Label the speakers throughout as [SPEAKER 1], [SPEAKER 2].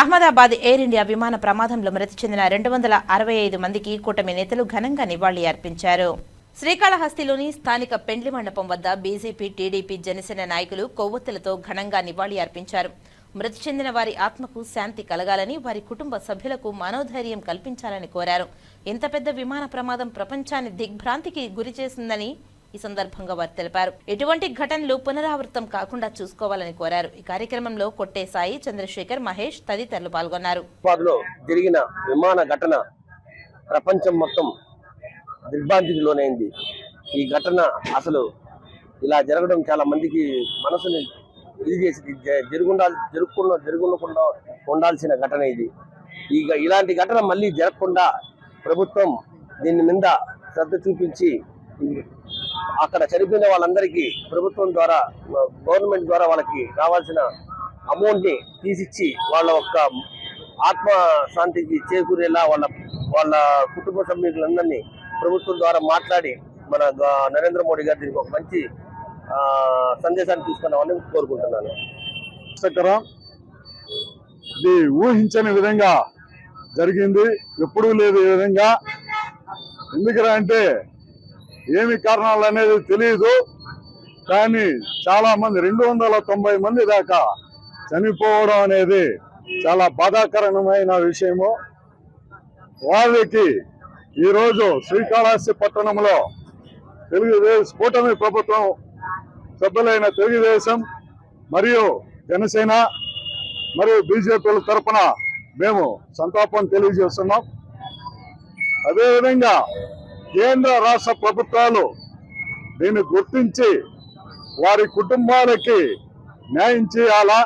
[SPEAKER 1] Ahmedabad air India విమాన ప్రమాదంలో మృతి చెందిన రెండు వందల అరవై ఐదు మందికి కూటమి నేతలు ఘనంగా నివాళి అర్పించారు. శ్రీకాళహస్తిలోని స్థానిక పెండ్లి మండపం వద్ద బీజేపీ టీడీపీ జనసేన నాయకులు కొవ్వొత్తులతో ఘనంగా నివాళి అర్పించారు. మృతి చెందిన వారి ఆత్మకు శాంతి కలగాలని వారి కుటుంబ సభ్యులకు మనోధైర్యం కల్పించాలని కోరారు. ఇంత పెద్ద విమాన ప్రమాదం ప్రపంచాన్ని దిగ్భ్రాంతికి గురి చేసిందని ఈ సందర్భంగా వారు తెలిపారు. ఎటువంటి ఘటనలు పునరావృతం కాకుండా చూసుకోవాలని కోరారు. ఈ కార్యక్రమంలో కొట్టే సాయి చంద్రశేఖర్ మహేష్ తదితరులు పాల్గొన్నారు.
[SPEAKER 2] జరిగిన విమాన ఘటన ప్రపంచం మొత్తం దిగ్భాంతిలోనైంది ఈ ఘటన అసలు ఇలా జరగడం చాలా మందికి మనసుని ఇది చేసి జ- జరుగుకుండా జరుగుకుండా ఉండాల్సిన ఘటన ఇది. ఈ ఇలాంటి ఘటన మళ్ళీ జరగకుండా ప్రభుత్వం దీని మీద శ్రద్ధ చూపించి అక్కడ చనిపోయిన వాళ్ళందరికీ ప్రభుత్వం ద్వారా గవర్నమెంట్ ద్వారా వాళ్ళకి రావాల్సిన అమౌంట్ని తీసిచ్చి వాళ్ళ యొక్క ఆత్మ శాంతికి చేకూరేలా వాళ్ళ వాళ్ళ కుటుంబ సభ్యులందరినీ ప్రభుత్వం ద్వారా మాట్లాడి మన నరేంద్ర మోడీ గారు దీనికి ఒక మంచి సందేశాన్ని తీసుకున్నామని కోరుకుంటున్నాను.
[SPEAKER 3] ఇది ఊహించని విధంగా జరిగింది ఎప్పుడూ లేదు ఈ విధంగా. ఎందుకరా అంటే ఏమి కారణాలు అనేది తెలియదు కానీ చాలా మంది రెండు వందల తొంభై మంది దాకా చనిపోవడం అనేది చాలా బాధాకరమైన విషయము. వాళ్ళకి ఈరోజు శ్రీకాళహస్తి పట్టణంలో తెలుగుదేశం కూటమి ప్రభుత్వం సభ్యులైన తెలుగుదేశం మరియు జనసేన మరియు బీజేపీల తరఫున మేము సంతాపం తెలియజేస్తున్నాం. అదేవిధంగా కేంద్ర రాష్ట్ర ప్రభుత్వాలు దీన్ని గుర్తించి వారి కుటుంబాలకి న్యాయం చేయాలా?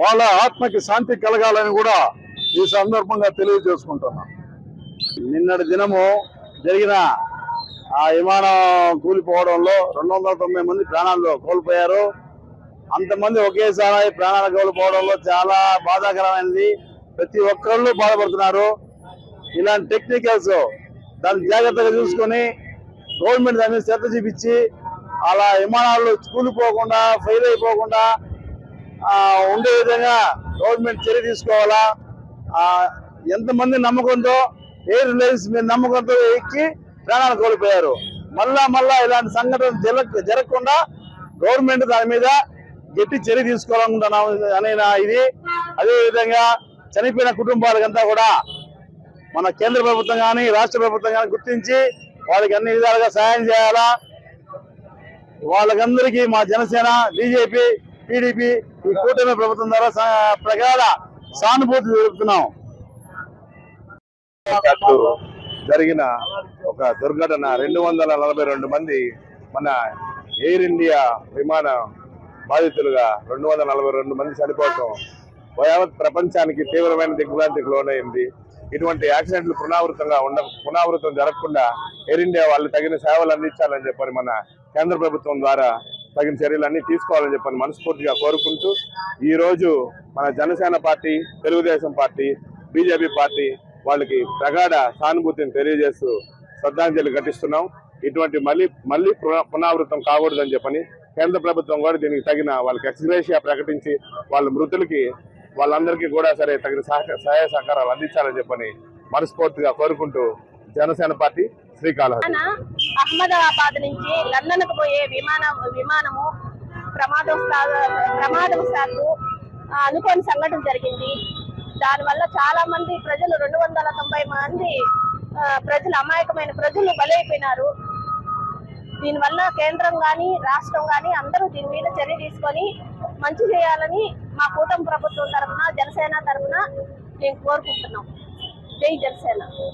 [SPEAKER 3] వాళ్ళ ఆత్మకి శాంతి కలగాలని కూడా ఈ సందర్భంగా తెలియజేసుకుంటున్నాం. నిన్నటి దినము జరిగిన ఆ విమానం కూలిపోవడంలో రెండు వందల తొంభై మంది ప్రాణాలు కోల్పోయారు. అంతమంది ఒకేసారి ప్రాణాలు కోల్పోవడంలో చాలా బాధాకరమైనది. ప్రతి ఒక్కళ్ళు బాధపడుతున్నారు. ఇలాంటి టెక్నికల్స్ దాన్ని జాగ్రత్తగా చూసుకొని గవర్నమెంట్ దాని మీద శ్రద్ధ చూపించి అలా విమానాలు కూలిపోకుండా ఫెయిల్ అయిపోకుండా ఉండే విధంగా గవర్నమెంట్ చర్య తీసుకోవాలా? ఎంతమంది నమ్మకంతో ఎయిర్ లైన్స్ మీద నమ్మకంతో ఎక్కి ప్రాణాలు కోల్పోయారు. మళ్ళా మళ్ళా ఇలాంటి సంఘటన జరగ జరగకుండా గవర్నమెంట్ దాని మీద గట్టి చర్య తీసుకోవాలనుకుంటున్నాం అనే ఇది. అదేవిధంగా చనిపోయిన కుటుంబాలకంతా కూడా మన కేంద్ర ప్రభుత్వం కానీ రాష్ట్ర ప్రభుత్వం కానీ గుర్తించి వాళ్ళకి అన్ని విధాలుగా సహాయం చేయాలా? వాళ్ళకందరికీ మా జనసేన బీజేపీ టీడీపీ ఈ కూటమి ప్రభుత్వం ద్వారా ప్రగాఢ సానుభూతి జరుపుతున్నాం
[SPEAKER 4] అటు జరిగిన ఒక దుర్ఘటన రెండు వందల నలభై రెండు మంది మన ఎయిర్ ఇండియా విమాన బాధితులుగా రెండు వందల నలభై రెండు మంది చనిపోవటం యావత్ ప్రపంచానికి తీవ్రమైన దిగ్భ్రాంతికి లోనైంది. ఇటువంటి యాక్సిడెంట్లు పునరావృతంగా ఉండ పునరావృతం జరగకుండా ఎయిర్ ఇండియా వాళ్ళు తగిన సేవలు అందించాలని చెప్పని మన కేంద్ర ప్రభుత్వం ద్వారా తగిన చర్యలన్నీ తీసుకోవాలని చెప్పని మనస్ఫూర్తిగా కోరుకుంటూ ఈరోజు మన Janasena party Telugu Desam party BJP party వాళ్ళకి ప్రగాఢ సానుభూతిని తెలియజేస్తూ శ్రద్ధాంజలి ఘటిస్తున్నాం. ఇటువంటి మళ్ళీ మళ్ళీ పున- పునరావృతం కాకూడదని చెప్పని కేంద్ర ప్రభుత్వం కూడా దీనికి తగిన వాళ్ళకి ఎక్స్గ్రేషియా ప్రకటించి వాళ్ళ మృతులకి వాళ్ళందరికీ కూడా సరే తగిన సహాయ సహకారాలు అందించాలని చెప్పని మనస్ఫూర్తిగా కోరుకుంటూ జనసేన పార్టీ శ్రీకాళహస్తి.
[SPEAKER 5] అహ్మదాబాద్ నుంచి లండన్కు పోయే విమానం విమానము ప్రమాదం ప్రమాదవశాత్తు అనుకోని సంఘటన జరిగింది. దానివల్ల చాలా మంది ప్రజలు రెండు వందల తొంభై మంది ప్రజలు అమాయకమైన ప్రజలు బలైపోయినారు. దీనివల్ల కేంద్రం కానీ రాష్ట్రం కానీ అందరూ దీని మీద చర్య తీసుకొని మంచి చేయాలని మా కూటమి ప్రభుత్వం తరఫున జనసేన తరఫున మేము కోరుకుంటున్నాం. జై జనసేన.